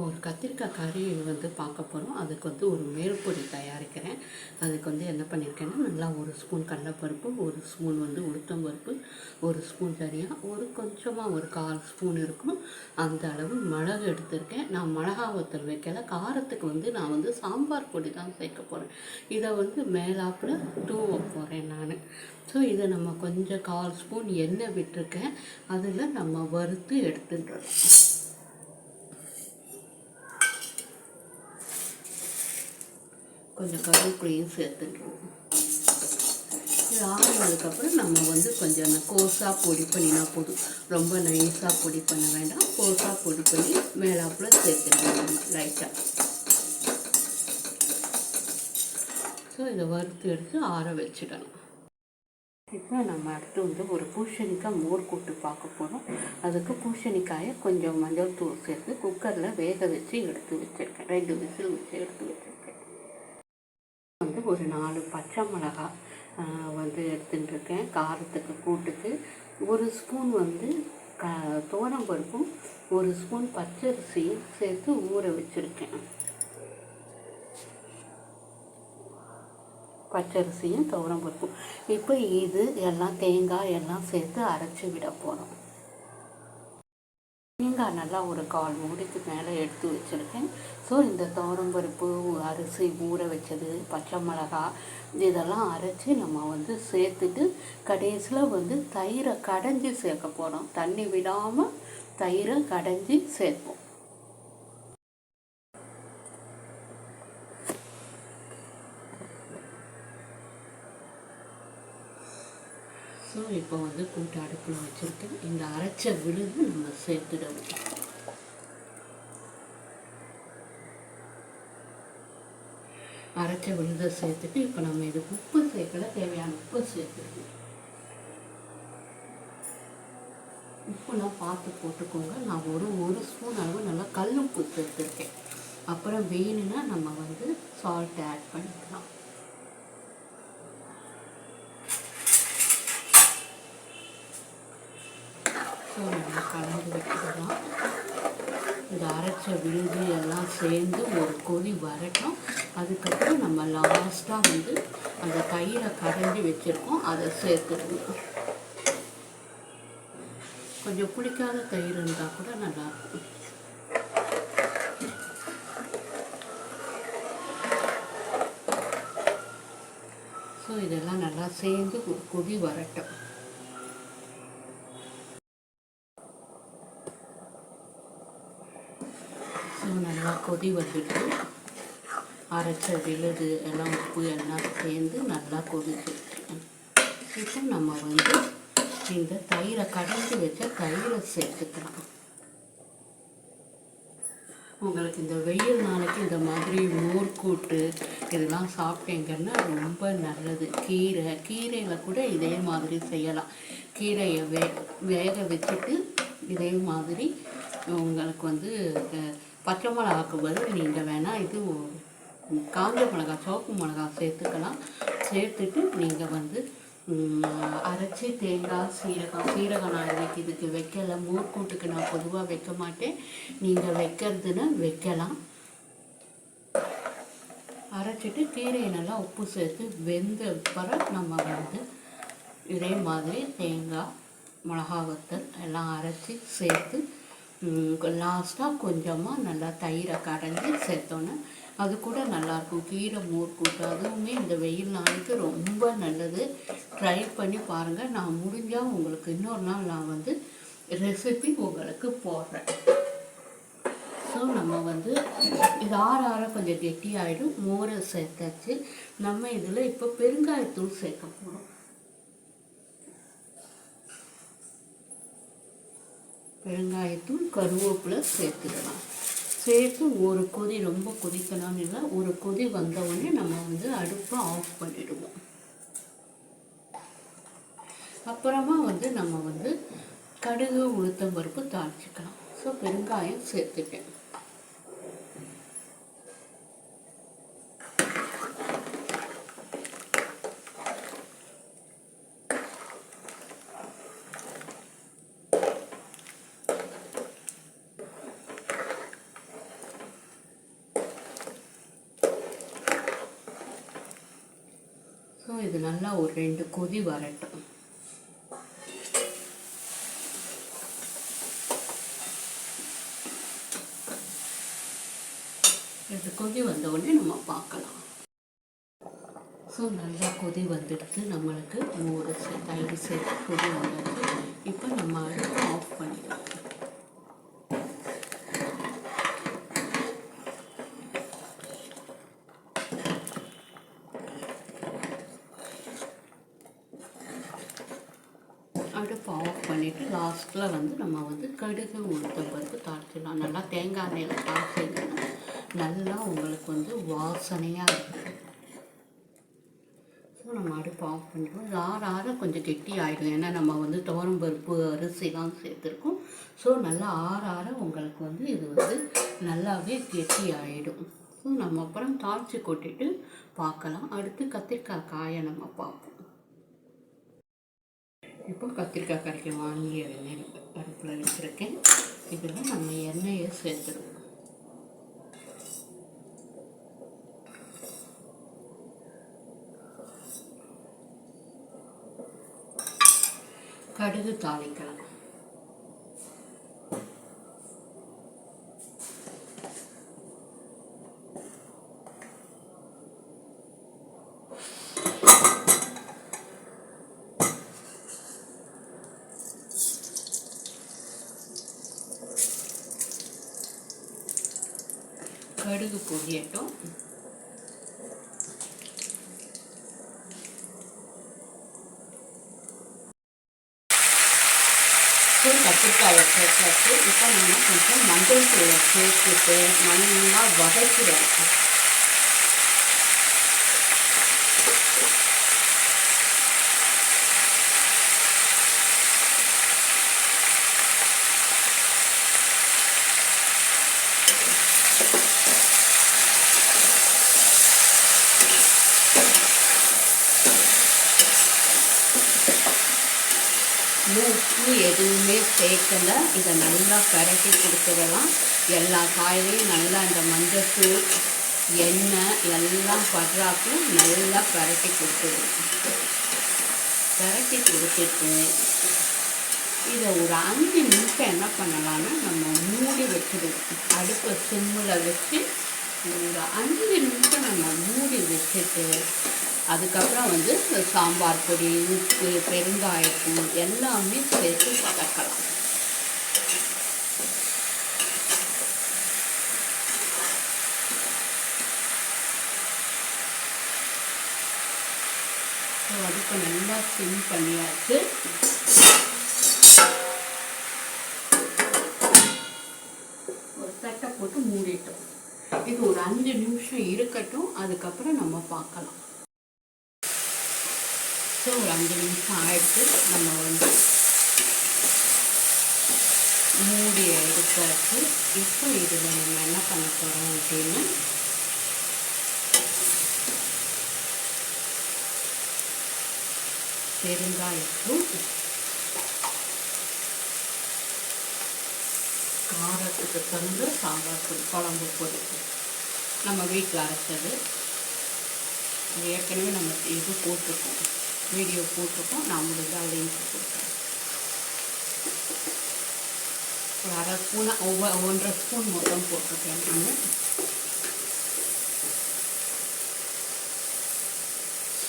ஒரு கத்திரிக்காய் கறி வந்து பார்க்க போகிறோம் அதுக்கு வந்து ஒரு மேல்பொடி தயாரிக்கிறேன். அதுக்கு வந்து என்ன பண்ணியிருக்கேன்னா நல்லா ஒரு ஸ்பூன் கடலைப்பருப்பு ஒரு ஸ்பூன் வந்து உளுத்தம் பருப்பு ஒரு ஸ்பூன் தனியாக ஒரு கொஞ்சமாக ஒரு கால் ஸ்பூன் இருக்கும். அந்த அளவு மிளகு எடுத்திருக்கேன். நான் மிளகா ஒருத்தர் வைக்கல. காரத்துக்கு வந்து நான் வந்து சாம்பார் பொடி தான் சேர்க்க போகிறேன் இதை வந்து மேலாப்பில் தூவ போகிறேன் நான். ஸோ இதை நம்ம கொஞ்சம் கால் ஸ்பூன் எண்ணெய் விட்டுருக்கேன். அதில் நம்ம வறுத்து எடுத்துட்டுறோம் கொஞ்சம் கருவேப்பிலையும் சேர்த்துட்டுருவோம் இது ஆறுனதுக்கப்புறம் நம்ம வந்து கொஞ்சம் அந்த கோஸாக பொடி பண்ணினா போதும். ரொம்ப நைஸாக பொடி பண்ண வேண்டாம். கோஸாக பொடி பண்ணி மேலாப்பில் சேர்த்துக்கணும் லைட்டாக ஸோ இதை வறுத்து எடுத்து ஆற வச்சிடணும். இப்போ நம்ம அடுத்து வந்து ஒரு பூசணிக்காய் மோர் கூட்டு பார்க்க போகிறோம் அதுக்கு பூசணிக்காயை கொஞ்சம் மஞ்சள் தூள் சேர்த்து குக்கரில் வேக வச்சு எடுத்து வச்சுருக்கேன். ரெண்டு விசில் வச்சு எடுத்து ஒரு நாலு பச்சை மிளகாய் வந்து எடுத்துட்டுருக்கேன். காரத்துக்கு கூட்டுக்கு ஒரு ஸ்பூன் வந்து க துவரம் பருப்பும் ஒரு ஸ்பூன் பச்சரிசியும் சேர்த்து ஊற வச்சுருக்கேன். பச்சரிசியும் துவரம் பருப்பும். இப்போ இது எல்லாம் தேங்காய் எல்லாம் சேர்த்து அரைச்சி விட போகிறோம் நல்லா ஒரு கால் மூடிக்கு மேலே எடுத்து வச்சுருக்கேன். ஸோ இந்த துவரம்பருப்பு அரிசி ஊற வச்சது பச்சை மிளகாய் இதெல்லாம் அரைச்சி நம்ம வந்து சேர்த்துட்டு கடைசியில் வந்து தயிரை கடைஞ்சி சேர்க்க போகிறோம் தண்ணி விடாமல் தயிரை கடைஞ்சி சேர்ப்போம். ஸோ இப்போ வந்து கூட்டு அடுப்பில் வச்சுருக்கேன் இந்த அரைச்ச விழுது நம்ம சேர்த்துடணும். அரைச்ச விழுதை சேர்த்துட்டு இப்போ நம்ம இது உப்பு சேர்க்கல தேவையான உப்பு சேர்த்துருக்கோம் உப்புலாம் பார்த்து போட்டுக்கோங்க. நான் ஒரு ஒரு ஸ்பூன் அளவு நல்லா கல் உப்பு சேர்த்துருக்கேன். அப்புறம் வேணும்னா நம்ம வந்து சால்ட் ஆட் பண்ணிக்கலாம். நம்ம கலந்து வச்சுக்கலாம் இந்த அரைச்ச விழுது எல்லாம் சேர்ந்து ஒரு கொதி வரட்டும். அதுக்கப்புறம் நம்ம லாஸ்ட்டாக வந்து அந்த தயிரை கடைஞ்சி வச்சுருக்கோம். அதை சேர்த்துக்கணும் கொஞ்சம் பிடிக்காத தயிர் இருந்தால் கூட நல்லாயிருக்கும் ஸோ இதெல்லாம் நல்லா சேர்ந்து கொதி வரட்டும் ஸோ நல்லா கொதி வந்துட்டு அரைச்ச விழுது எல்லாம் உப்பு எல்லாம் சேர்ந்து நல்லா கொதிச்சு இப்போ நம்ம வந்து இந்த தயிரை கடைஞ்சி வச்ச தயிரை சேர்த்துக்கலாம். உங்களுக்கு இந்த வெயில் நாளைக்கு இந்த மாதிரி மோர் கூட்டு இதெல்லாம் சாப்பிட்டீங்கன்னா ரொம்ப நல்லது. கீரை கீரையில் கூட இதே மாதிரி செய்யலாம். கீரையை வே வேக வச்சுட்டு இதே மாதிரி உங்களுக்கு வந்து பச்சை மிளகாக்கு பதில் நீங்கள் வேணால் இது காஞ்ச மிளகா சிவப்பு மிளகா சேர்த்துக்கலாம். சேர்த்துட்டு நீங்கள் வந்து அரைச்சி தேங்காய் சீரகம் சீரகம் நான் இன்னைக்கு இதுக்கு வைக்கல. மூர்க்கூட்டுக்கு நான் பொதுவாக வைக்க மாட்டேன். நீங்கள் வைக்கிறதுன்னு வைக்கலாம். அரைச்சிட்டு கீரையை நல்லா உப்பு சேர்த்து வெந்த பிறகு நம்ம வந்து இதே மாதிரி தேங்காய் மிளகா வத்தல் எல்லாம் அரைச்சி சேர்த்து லாஸ்ட்டாக கொஞ்சமாக நல்லா தயிரை கடைஞ்சி சேர்த்தோன்னே அது கூட நல்லாயிருக்கும். கீரை மோர் கூட்டு அதுவுமே இந்த வெயில் நாளைக்கு ரொம்ப நல்லது. ட்ரை பண்ணி பாருங்கள் நான் முடிஞ்சால் உங்களுக்கு இன்னொரு நாள் நான் வந்து ரெசிபி உங்களுக்கு போடுறேன். ஸோ நம்ம வந்து இது ஆற ஆற கொஞ்சம் கெட்டியாயிடும். மோரை சேர்த்தாச்சு. நம்ம இதில் இப்போ பெருங்காயத்தூள் சேர்க்க போகிறோம் பெருங்காயத்தூள் கருவேப்பிலை சேர்த்துடலாம் சேர்த்து ஒரு கொதி ரொம்ப கொதிக்கலாம்னு இல்லை ஒரு கொதி வந்தவுடனே நம்ம வந்து அடுப்பை ஆஃப் பண்ணிடுவோம். அப்புறமா வந்து நம்ம வந்து கடுகு உளுத்தம் பருப்பு தாளிச்சுக்கலாம். ஸோ பெருங்காயம் சேர்த்துட்டேன். ஸோ இது நல்லா ஒரு ரெண்டு கொதி வரட்டும். ரெண்டு கொதி வந்த உடனே நம்ம பார்க்கலாம். ஸோ நல்லா கொதி வந்துடுது. நம்மளுக்கு மோர் செட் தயிர் சேர்த்து கொதி வந்துடுது இப்போ நம்ம அடுப்பு ஆஃப் பண்ணிடலாம் அடுப்பு ஆஃப் பண்ணிவிட்டு லாஸ்ட்டில் வந்து நம்ம வந்து கடுகு உளுத்தம் பருப்பு தாளிச்சிடலாம். நல்லா தேங்காய் எண்ணெயில் தாளிச்சிங்கன்னா நல்லா உங்களுக்கு வந்து வாசனையாக இருக்கும். ஸோ நம்ம அடுப்பு ஆஃப் பண்ணிடுவோம். ஆற ஆற கொஞ்சம் கெட்டி ஆகிடும் ஏன்னா நம்ம வந்து துவரம் பருப்பு அரிசிலாம் சேர்த்துருக்கோம். ஸோ நல்லா ஆற ஆற உங்களுக்கு வந்து இது வந்து நல்லாவே கெட்டி ஆகிடும் ஸோ நம்ம அப்புறம் தாளித்து கொட்டிட்டு பார்க்கலாம். அடுத்து கத்திரிக்காய் காயை நம்ம பார்ப்போம். இப்போ கத்திரிக்காய் கரைக்க வாங்கிய எண்ணெய் அடுப்பில் வச்சுருக்கேன். இதில் நம்ம எண்ணெயை சேர்த்துருவோம் கடுகு தாளிக்கலாம். கடுகு கத்திரிக்காயை சேர்த்தாச்சு இப்போ நம்ம கொஞ்சம் மஞ்சள் தூளை சேர்த்துட்டு நல்லா வதக்கிடுவோம் உப்பு எதுவுமே சேர்க்கல இதை நல்லா கரைச்சி கொடுத்துடலாம். எல்லா காயிலையும் நல்லா இந்த மஞ்சத்தூள் எண்ணெய் எல்லாம் படுறாப்புல நல்லா கரைச்சி கொடுத்துடும் கரைச்சி கொடுத்துட்டு இதை ஒரு அஞ்சு நிமிஷம் என்ன பண்ணலான்னா நம்ம மூடி வச்சுடுவோம் அடுப்பை சிம்மில் வச்சு ஒரு அஞ்சு நிமிஷம் நம்ம மூடி வச்சுட்டு அதுக்கப்புறம் வந்து சாம்பார் பொடி உப்பு பெருங்காயத்தூள் எல்லாமே சேர்த்து வதக்கலாம். அதுக்கு நல்லா சிம் பண்ணியாச்சு. ஒரு தட்டை போட்டு மூடிட்டோம். இது ஒரு அஞ்சு நிமிஷம் இருக்கட்டும் அதுக்கப்புறம் நம்ம பார்க்கலாம். ஸோ ஒரு அஞ்சு நிமிஷம் ஆயிடுச்சு நம்ம வந்து மூடி எடுத்தாச்சு இப்போ இதில் நம்ம என்ன பண்ண போகிறோம் அப்படின்னா பெருங்காயத்தும் காரத்துக்கு தந்து சாம்பார் பொடி குழம்பு பொடி. நம்ம வீட்டில் அரைச்சது. அது ஏற்கனவே நம்ம இது போட்டிருக்கோம். வீடியோ போட்டிருக்கோம். நான் உங்களுக்கு லிங்க் கொடுக்குறேன். ஒரு அரை ஸ்பூன் ஒவ்வொரு ஒன்றரை ஸ்பூன் மொத்தம் போட்டிருக்கேன் நான்.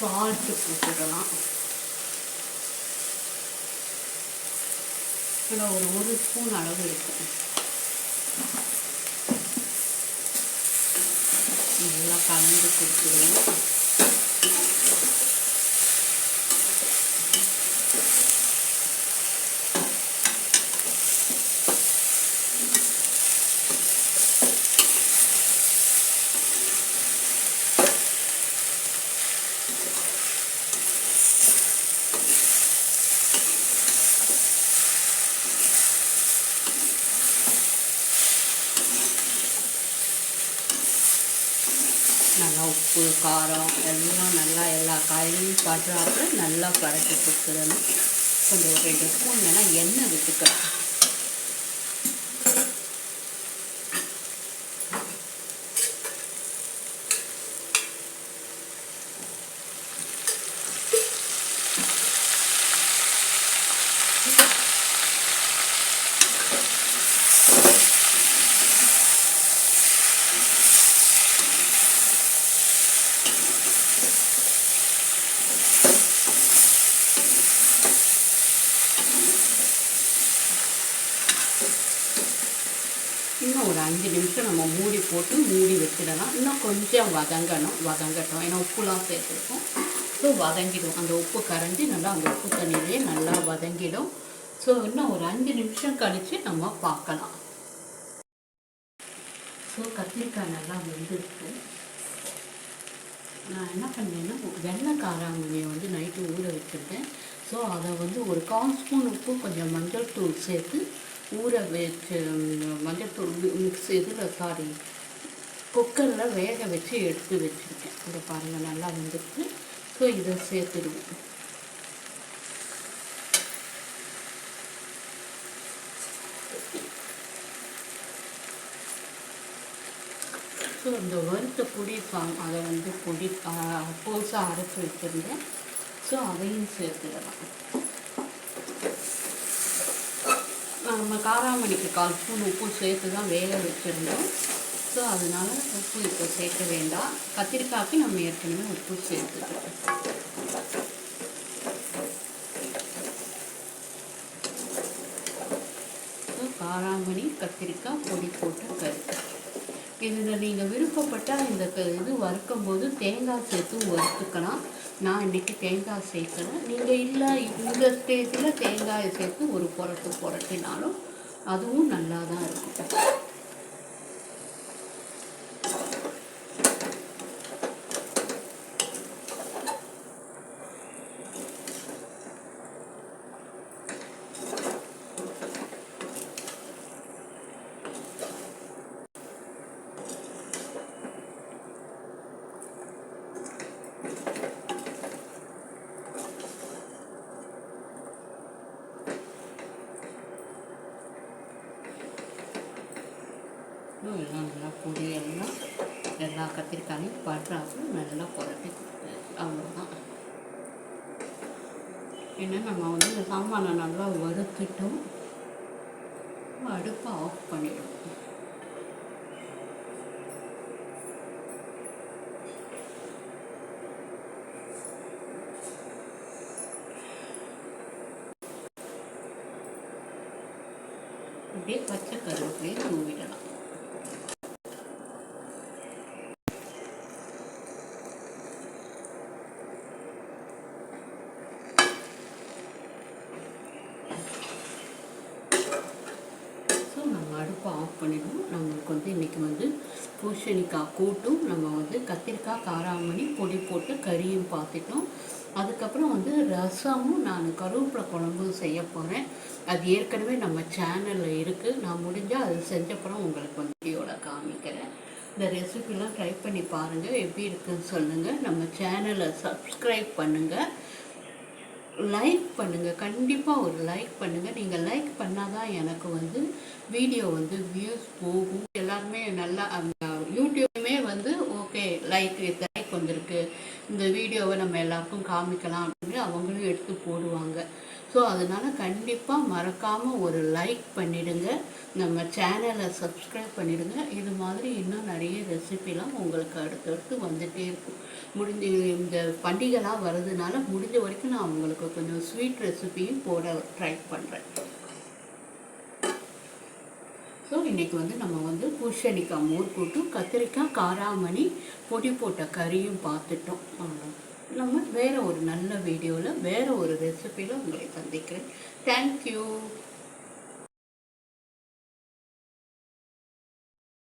சால்ட்டு போட்டுடலாம். இதில் ஒரு ஒரு ஸ்பூன் அளவு இருக்கும் நல்லா கலந்து கொடுத்துருவேன் நல்லா உப்பு காரம் எல்லாம் நல்லா எல்லா காயிலையும் படுறாப்புல நல்லா பரட்டி கொடுத்துடணும். கொஞ்சம் ரெண்டு ஸ்பூன் வேணால் எண்ணெய் விட்டுக்கலாம் இன்னும் ஒரு அஞ்சு நிமிஷம் நம்ம மூடி போட்டு மூடி வச்சிடலாம். இன்னும் கொஞ்சம் வதங்கணும். வதங்கட்டும். ஏன்னா உப்புலாம் சேர்த்துருக்கோம். ஸோ வதங்கிடும். அந்த உப்பு கரைஞ்சி நல்லா அந்த உப்பு தண்ணியிலே நல்லா வதங்கிடும். ஸோ இன்னும் ஒரு அஞ்சு நிமிஷம் கழித்து நம்ம பார்க்கலாம். ஸோ கத்திரிக்காய் நல்லா வெந்திருக்கு. நான் என்ன பண்ணேன்னா வெள்ளை காராமணியை வந்து நைட்டு ஊற வச்சுருக்கேன். ஸோ அதை வந்து ஒரு கால் ஸ்பூன் உப்பு கொஞ்சம் மஞ்சள் தூள் சேர்த்து ஊற வச்சு மஞ்சள் தூள் மிக்ஸ் இதில் சாரி குக்கரில் வேக வச்சு எடுத்து வச்சுருக்கேன். இதை பாருங்கள் நல்லா வந்துருக்கு ஸோ இதை சேர்த்துடுவோம். ஸோ இந்த வறுத்த பொடி சாம் அதை வந்து பொடி போஸாக அரைச்சி வச்சுருந்தேன். ஸோ அதையும் சேர்த்துடலாம். நம்ம காராமணிக்கு கால் ஸ்பூன் உப்பு சேர்த்து தான் வேக வச்சுருந்தோம். ஸோ அதனால் உப்பு இப்போ சேர்க்க வேண்டாம். கத்திரிக்காய்க்கு நம்ம ஏற்கனவே உப்பு சேர்த்துக்கிறோம் காராமணி கத்திரிக்காய் பொடி போட்டு கறி. இதில் நீங்கள் விருப்பப்பட்டால் இந்த இது வறுக்கும் போது தேங்காய் சேர்த்து வறுத்துக்கலாம். நான் இன்றைக்கி தேங்காய் சேர்க்கணும் நீங்கள் இல்லை இந்த ஸ்டேஜில் தேங்காயை சேர்த்து ஒரு புரட்டு புரட்டினாலும் அதுவும் நல்லா தான் இருக்கும். எல்லாம் நல்லா பொடியெல்லாம் எல்லா கத்திரிக்காயும் படுறாப்பு நல்லா புரட்டி அவ்வளோதான் ஏன்னா நம்ம வந்து இந்த சாமானை நல்லா வறுத்துட்டோம் அடுப்பை ஆஃப் பண்ணிடும் அப்படியே பச்சை கருவேப்பிலையை தூவிடலாம் அடுப்பை ஆஃப் பண்ணிடுவோம் நம்மளுக்கு வந்து இன்றைக்கி வந்து கத்திரிக்காய் கூட்டும். நம்ம வந்து கத்திரிக்காய் காராமணி பொடி போட்டு கறியும் பார்த்துட்டோம். அதுக்கப்புறம் வந்து ரசமும் நான் கருவேப்பிலை குழம்பும் செய்ய போகிறேன் அது ஏற்கனவே நம்ம சேனலில் இருக்குது நான் முடிஞ்சால் அது செஞ்சப்பறம் உங்களுக்கு வந்து வீடியோட காமிக்கிறேன். இந்த ரெசிபிலாம் ட்ரை பண்ணி பாருங்கள் எப்படி இருக்குதுன்னு சொல்லுங்கள் நம்ம சேனலை சப்ஸ்கிரைப் பண்ணுங்கள் லைக் பண்ணுங்கள் கண்டிப்பாக ஒரு லைக் பண்ணுங்கள் நீங்கள் லைக் பண்ணால் தான் எனக்கு வந்து வீடியோ வந்து வியூஸ் போகும். எல்லாருமே நல்லா யூடியூப்மே வந்து ஓகே லைக் லைக் வந்திருக்கு. இந்த வீடியோவை நம்ம எல்லாருக்கும் காமிக்கலாம் அப்படின்னு அவங்களும் எடுத்து போடுவாங்க. ஸோ அதனால் கண்டிப்பாக மறக்காமல் ஒரு லைக் பண்ணிவிடுங்க நம்ம சேனலை சப்ஸ்கிரைப் பண்ணிவிடுங்க இது மாதிரி இன்னும் நிறைய ரெசிபிலாம் உங்களுக்கு அடுத்தடுத்து வந்துகிட்டே இருக்கும். முடிஞ்ச இந்த பண்டிகைலாம் வர்றதுனால முடிஞ்ச வரைக்கும் நான் உங்களுக்கு கொஞ்சம் ஸ்வீட் ரெசிபியும் போட ட்ரை பண்ணுறேன் ஸோ இன்றைக்கி வந்து நம்ம வந்து பூஷணிக்காய் மோர் போட்டு கத்திரிக்காய் காராமணி பொடி போட்ட கறியும் பார்த்துட்டோம். நம்ம வேறு ஒரு நல்ல வீடியோவில் வேறு ஒரு ரெசிபியில் உங்களை சந்திக்கிறேன். தேங்க்யூ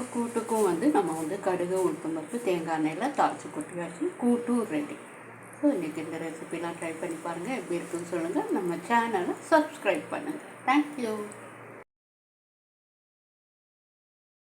கூட்டுக்கும் வந்து நம்ம வந்து கடுகு உளுத்தம்பருப்பு தேங்காய் எண்ணெயில் தாளித்து கொட்டியாச்சு. கூட்டும் ரெடி ஸோ இன்றைக்கி இந்த ரெசிபிலாம் ட்ரை பண்ணி பாருங்கள் எப்படி இருக்குன்னு சொல்லுங்கள் நம்ம சேனலை சப்ஸ்கிரைப் பண்ணுங்கள் தேங்க்யூ